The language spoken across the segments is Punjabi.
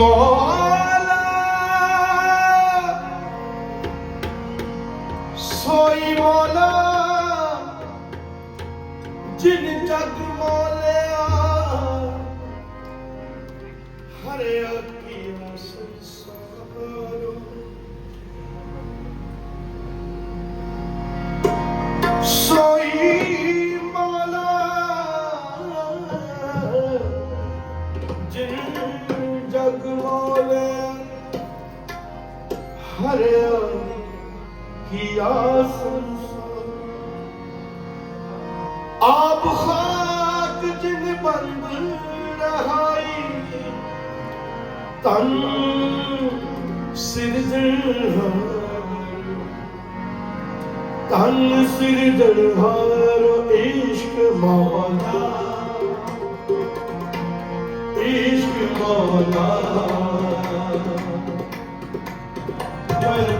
Mola, soy Mola, ਜਿਨ ਜਗ ਮੋਲਿਆ ਹਰਿਆ ਕੀ ਸੰਸਾਰੋ ਧਰਿਆ ਕੀ ਸੰਸਾਰ ਆਪ ਖਾਕ ਜਿਨ ਬੰਦ ਰਹਾਈ ਤਨ ਸਿਰਜਣ ਤਨ ਸਿਰਜਣ ਹਰ ਇਸ਼ਕ ਮੌਲਾ ਇਸ਼ਕ ਮੌਲਾ 좋아요.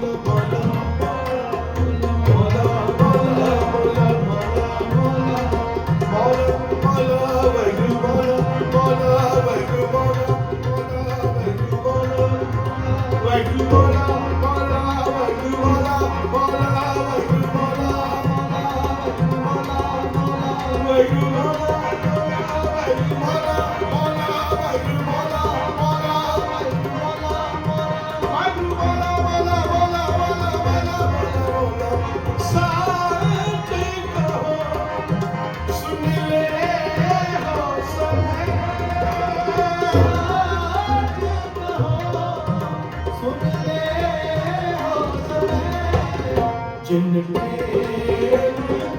the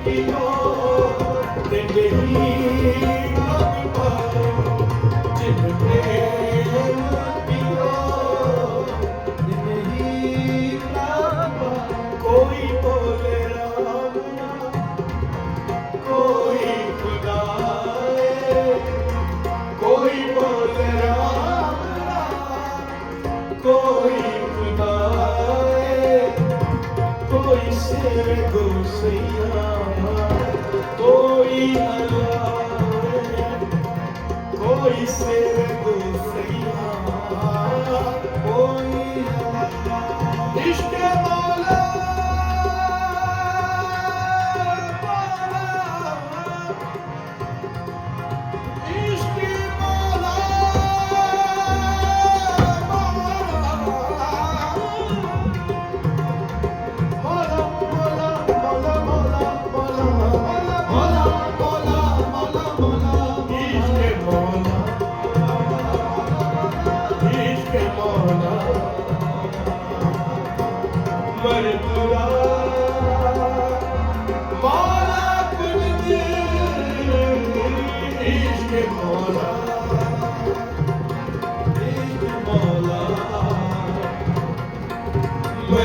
y no ਤੇਰੇ ਗੁਰੂ ਸਈਆ ਕੋਈ ਹਲਾਵੇ ਕੋਈ ਸੇਵ ਗੁਰੂ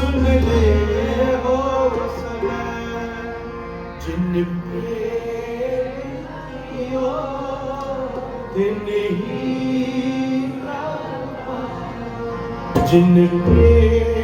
ਸੁਣ ਲੈ ਹੋ ਸਦਾ ਜਿਨ ਪ੍ਰੇਮਿਓ ਦਿਨ ਹੀ ਜਿਨ ਪ੍ਰੇਮ